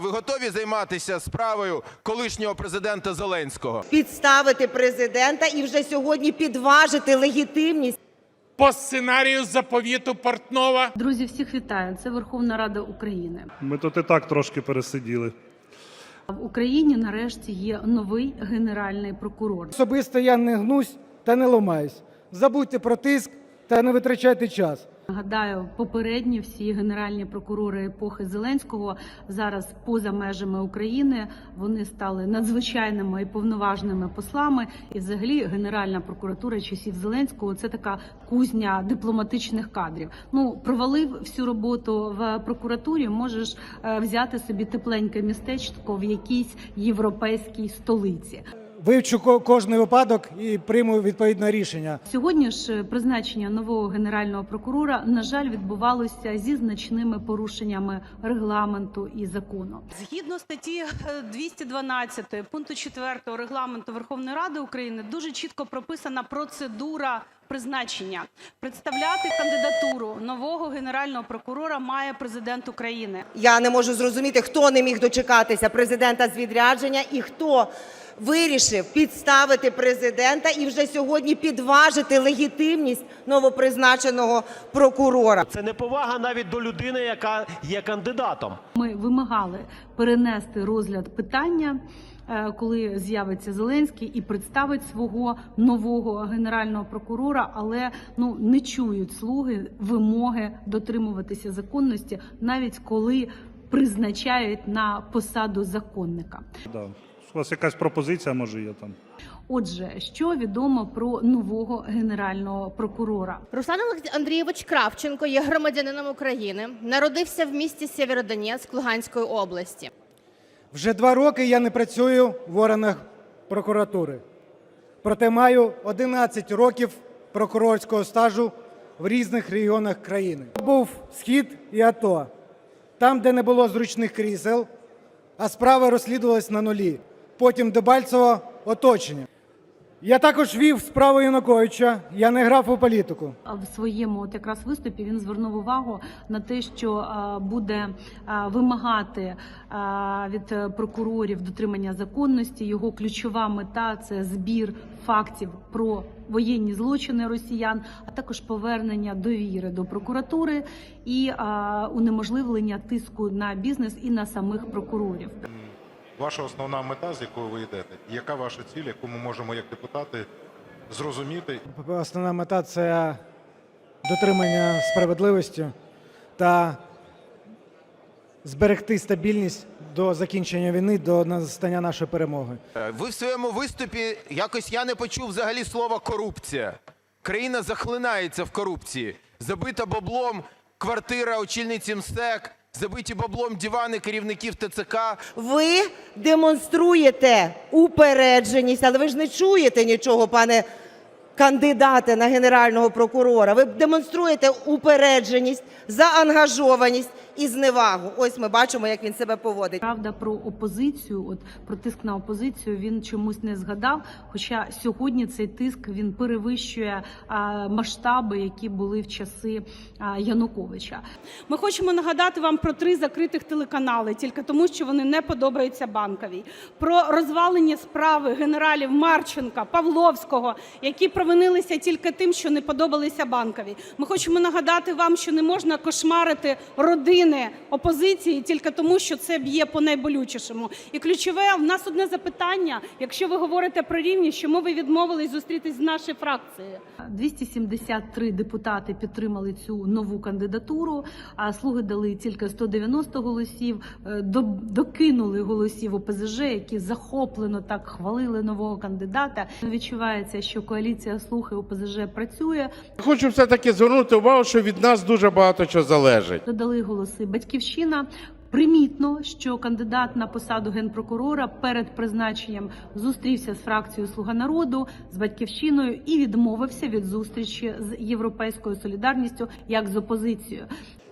Ви готові займатися справою колишнього президента Зеленського? підставити президента і вже сьогодні підважити легітимність по сценарію заповіту Портнова. Друзі, всіх вітаю. Це Верховна Рада України. Ми тут і так трошки пересиділи. В Україні нарешті є новий генеральний прокурор. Особисто я не гнусь та не ломаюсь. Забудьте про тиск та не витрачайте час. Нагадаю, попередні всі генеральні прокурори епохи Зеленського зараз поза межами України. Вони стали надзвичайними і повноважними послами. І, взагалі, Генеральна прокуратура часів Зеленського це така кузня дипломатичних кадрів. Ну провалив всю роботу в прокуратурі. Можеш е, взяти собі тепленьке містечко в якійсь європейській столиці. Вивчу ко- кожний випадок і прийму відповідне рішення. Сьогодні ж призначення нового генерального прокурора на жаль відбувалося зі значними порушеннями регламенту і закону. Згідно статті е, 212 пункту 4 регламенту Верховної Ради України дуже чітко прописана процедура призначення. Представляти кандидатуру нового генерального прокурора має президент України. Я не можу зрозуміти, хто не міг дочекатися президента з відрядження і хто вирішив підставити президента і вже сьогодні підважити легітимність новопризначеного прокурора. Це неповага навіть до людини, яка є кандидатом. Ми вимагали перенести розгляд питання. Е, Коли з'явиться Зеленський і представить свого нового генерального прокурора, але ну не чують слуги вимоги дотримуватися законності, навіть коли призначають на посаду законника. Да. У вас якась пропозиція може є там? Отже, що відомо про нового генерального прокурора? Руслан Андрійович Кравченко є громадянином України. Народився в місті Сєвєродонецьк Луганської області. Вже два роки я не працюю в органах прокуратури. Проте маю 11 років прокурорського стажу в різних регіонах країни. Був схід і АТО, там, де не було зручних крісел, а справа розслідувалась на нулі. Потім Дебальцево оточення. Я також вів справу Януковича, я не грав у політику. В своєму от якраз виступі він звернув увагу на те, що буде вимагати від е, прокурорів дотримання законності. Його ключова мета це збір фактів про воєнні злочини росіян, а також повернення довіри до прокуратури і унеможливлення тиску на бізнес і на самих прокурорів. Ваша основна мета, з якою ви йдете, і яка ваша ціль, яку ми можемо як депутати зрозуміти Основна мета це дотримання справедливості та зберегти стабільність до закінчення війни, до настання нашої перемоги. Е, Ви в своєму виступі якось я не почув взагалі слова корупція. Країна захлинається в корупції. Забита баблом квартира очільниці МСЕК, забиті баблом дивани керівників ТЦК. Ви демонструєте упередженість, але ви ж не чуєте нічого, пане кандидате на генерального прокурора. Ви демонструєте упередженість, заангажованість і зневагу. Ось ми бачимо, як він себе поводить. Правда, про опозицію, от про тиск на опозицію він чомусь не згадав. Хоча сьогодні цей тиск він перевищує а, масштаби, які були в часи а, Януковича. Ми хочемо нагадати вам про три закритих телеканали, тільки тому, що вони не подобаються банковій. Про розвалені справи генералів Марченка, Павловського, які провинилися тільки тим, що не подобалися банковій. Ми хочемо нагадати вам, що не можна кошмарити родини опозиції тільки тому, що це б'є по найболючішому. І ключове в нас одне запитання: якщо ви говорите про рівність, чому ви відмовились зустрітись з нашою фракцією? 273 депутати підтримали цю нову кандидатуру. А слуги дали тільки 190 голосів. Е, Докинули голосів ОПЗЖ, які захоплено так хвалили нового кандидата. Відчувається, що коаліція слуг і ОПЗЖ працює. Хочу все-таки звернути увагу, що від нас дуже багато чого залежить. Додали голоси Батьківщина. Примітно, що кандидат на посаду генпрокурора перед призначенням зустрівся з фракцією Слуга народу з батьківщиною і відмовився від зустрічі з європейською солідарністю як з опозицією.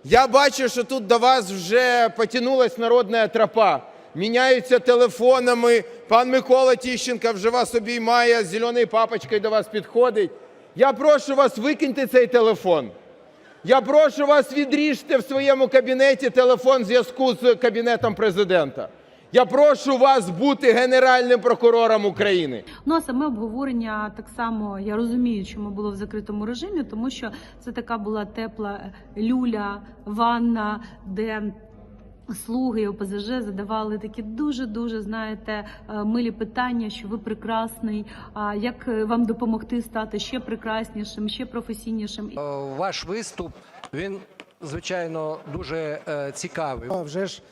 Я бачу, що тут до вас вже потянулась народна тропа. Міняються телефонами. Пан Микола Тіщенко вже вас обіймає, з зеленою папочкою до вас підходить. Я прошу вас, викиньте цей телефон. Я прошу вас відріжте в своєму кабінеті телефон зв'язку з кабінетом президента. Я прошу вас бути генеральним прокурором України. Ну а саме обговорення так само я розумію, чому було в закритому режимі, тому що це така була тепла люля, ванна, де. Слуги ОПЗЖ задавали такі дуже дуже знаєте е, милі питання, що ви прекрасний. А як е, вам допомогти стати ще прекраснішим, ще професійнішим? Е, Ваш виступ він звичайно дуже цікавий. А Вже ж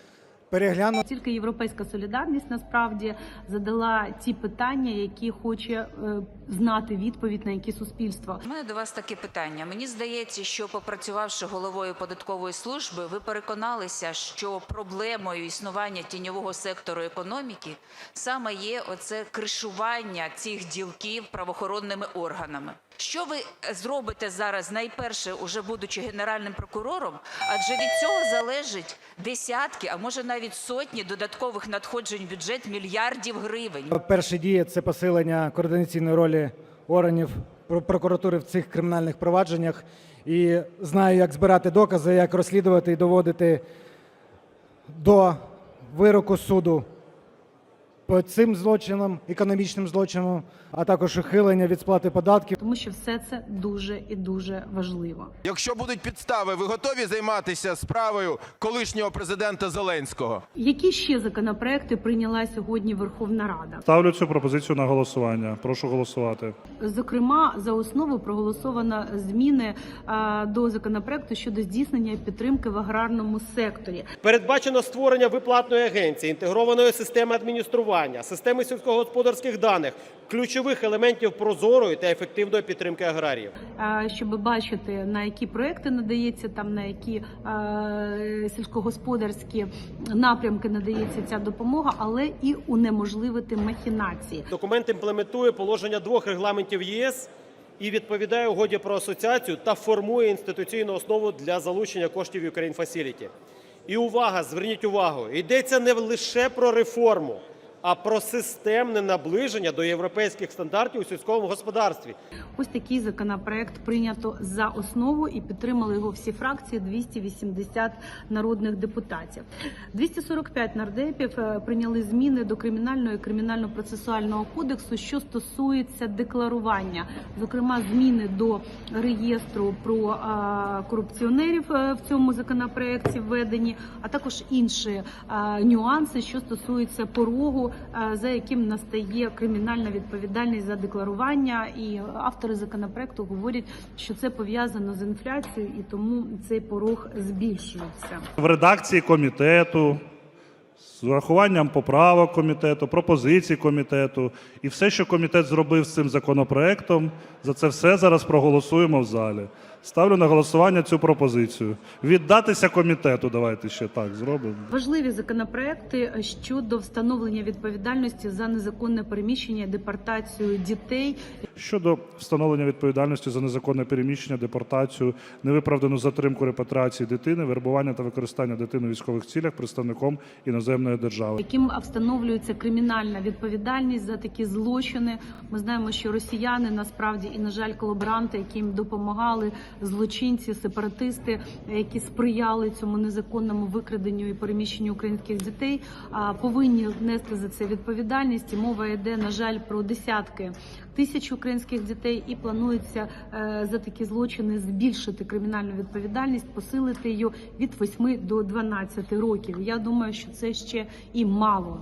перегляну. Тільки європейська солідарність насправді задала ті питання, які хоче е, знати відповідь на які суспільство. У мене до вас таке питання. Мені здається, що попрацювавши головою податкової служби, ви переконалися, що проблемою існування тіньового сектору економіки саме є оце кришування цих ділків правоохоронними органами. Що ви зробите зараз, найперше, уже будучи генеральним прокурором? Адже від цього залежить десятки, а може навіть сотні додаткових надходжень в бюджет мільярдів гривень. Перша дія це посилення координаційної ролі органів про- прокуратури в цих кримінальних провадженнях. І знаю, як збирати докази, як розслідувати і доводити до вироку суду по цим злочинам, економічним злочинам, а також ухилення від сплати податків. тому що все це дуже і дуже важливо. Якщо будуть підстави, ви готові займатися справою колишнього президента Зеленського? Які ще законопроекти прийняла сьогодні Верховна Рада? Ставлю цю пропозицію на голосування. Прошу голосувати. Зокрема, за основу проголосовано зміни а, до законопроекту щодо здійснення підтримки в аграрному секторі. Передбачено створення виплатної агенції, інтегрованої системи адміністрування, системи сільськогосподарських даних, ключових елементів прозорої та ефективної підтримки аграріїв. щоб бачити на які проекти надається, там на які е, сільськогосподарські напрямки надається ця допомога, але і унеможливити махінації. Документ імплементує положення двох регламентів ЄС і відповідає угоді про асоціацію та формує інституційну основу для залучення коштів Ukraine Facility. І увага, зверніть увагу, йдеться не лише про реформу, а про системне наближення до європейських стандартів у сільському господарстві. Ось такий законопроект прийнято за основу і підтримали його всі фракції 280 народних депутатів. 245 нардепів е, прийняли зміни до кримінального і кримінально-процесуального кодексу, що стосується декларування, зокрема зміни до реєстру про е, корупціонерів е, в цьому законопроекті введені, а також інші нюанси, що стосуються порогу, за яким настає кримінальна відповідальність за декларування. І автори законопроекту говорять, що це пов'язано з інфляцією, і тому цей порог збільшується. В редакції комітету, з урахуванням поправок комітету, пропозицій комітету і все, що комітет зробив з цим законопроектом, за це все зараз проголосуємо в залі. Ставлю на голосування цю пропозицію. Віддатися комітету. Давайте ще так зробимо. Важливі законопроекти щодо встановлення відповідальності за незаконне переміщення, депортацію дітей. Щодо встановлення відповідальності за незаконне переміщення, депортацію, невиправдану затримку репатріації дитини, вербування та використання дитини у військових цілях представником іноземної держави. яким встановлюється кримінальна відповідальність за такі злочини. Ми знаємо, що росіяни насправді і на жаль, колаборанти, які їм допомагали, злочинці, сепаратисти, які сприяли цьому незаконному викраденню і переміщенню українських дітей, повинні нести за це відповідальність. І мова йде на жаль про десятки тисяч українських дітей, і планується е, за такі злочини збільшити кримінальну відповідальність, посилити її від 8 до 12 років. Я думаю, що це ще і мало.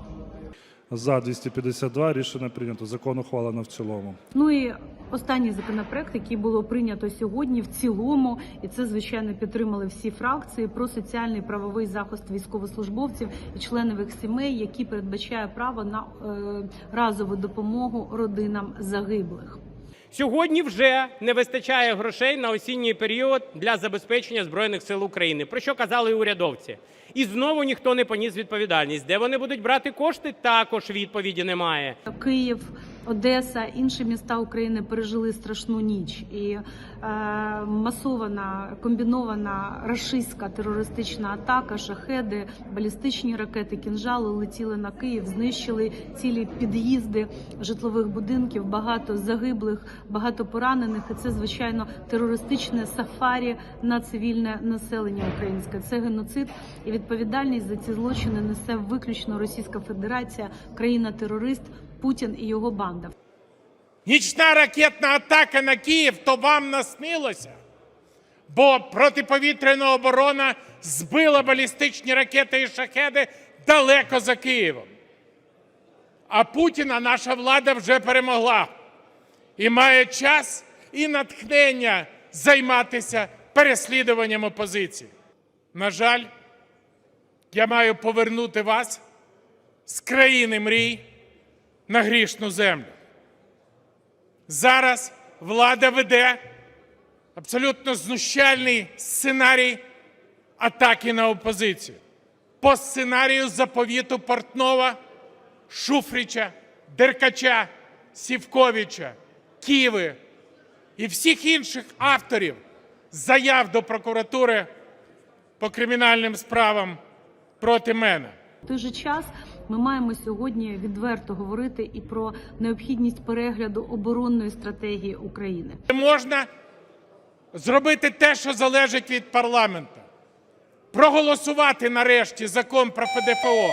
За 252 рішення прийнято. Закон ухвалено в цілому. Ну і останній законопроект, який було прийнято сьогодні в цілому, і це звичайно підтримали всі фракції про соціальний правовий захист військовослужбовців і членів їх сімей, які передбачає право на е, разову допомогу родинам загиблих. Сьогодні вже не вистачає грошей на осінній період для забезпечення Збройних сил України, про що казали і урядовці. І знову ніхто не поніс відповідальність. Де вони будуть брати кошти, також відповіді немає. Київ Одеса, інші міста України пережили страшну ніч, і е, масована комбінована рашистська терористична атака, шахеди, балістичні ракети, кінжали летіли на Київ, знищили цілі під'їзди житлових будинків, багато загиблих, багато поранених. І це звичайно терористичне сафарі на цивільне населення українське. Це геноцид, і відповідальність за ці злочини несе виключно Російська Федерація, країна-терорист Путін і його банда. Нічна ракетна атака на Київ то вам наснилося, бо протиповітряна оборона збила балістичні ракети і шахеди далеко за Києвом. А Путіна наша влада вже перемогла і має час і натхнення займатися переслідуванням опозиції. На жаль, я маю повернути вас з країни мрій на грішну землю. Зараз влада веде абсолютно знущальний сценарій атаки на опозицію. По сценарію заповіту Портнова, Шуфрича, Деркача, Сівковича, Ківи і всіх інших авторів заяв до прокуратури по кримінальним справам проти мене. В той же час ми маємо сьогодні відверто говорити і про необхідність перегляду оборонної стратегії України. Можна зробити те, що залежить від парламенту. Проголосувати нарешті закон про ПДФО,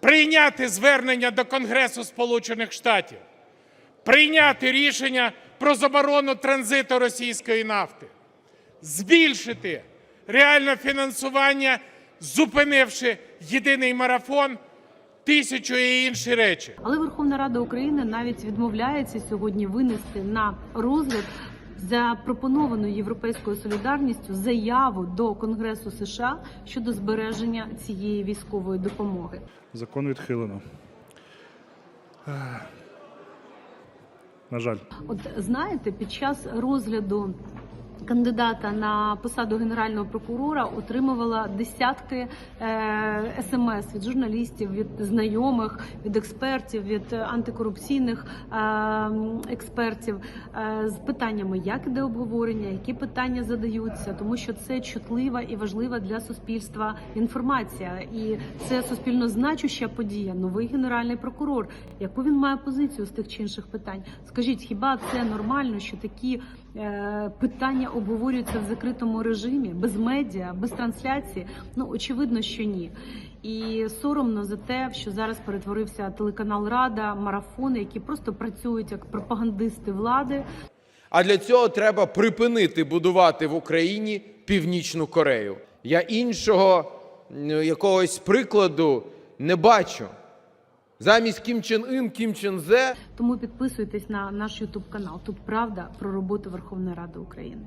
прийняти звернення до Конгресу Сполучених Штатів, прийняти рішення про заборону транзиту російської нафти, збільшити реальне фінансування, зупинивши єдиний марафон, тисячу і інші речі. Але Верховна Рада України навіть відмовляється сьогодні винести на розгляд запропоновану європейською солідарністю заяву до Конгресу США щодо збереження цієї військової допомоги. Закон відхилено. На жаль. От знаєте, під час розгляду кандидата на посаду генерального прокурора отримувала десятки е, смс від журналістів, від знайомих, від експертів, від антикорупційних е, експертів е, з питаннями, як іде обговорення, які питання задаються, тому що це чутлива і важлива для суспільства інформація, і це суспільно значуща подія. Новий генеральний прокурор. Яку він має позицію з тих чи інших питань? Скажіть, хіба це нормально, що такі питання обговорюються в закритому режимі, без медіа, без трансляції? Ну очевидно, що ні. І соромно за те, що зараз перетворився телеканал Рада, марафони, які просто працюють як пропагандисти влади. А для цього треба припинити будувати в Україні Північну Корею. Я іншого якогось прикладу не бачу. Замість Кім Чен Ін, Кім Чен Зе Тому підписуйтесь на наш Ютуб канал. Тут правда про роботу Верховної Ради України.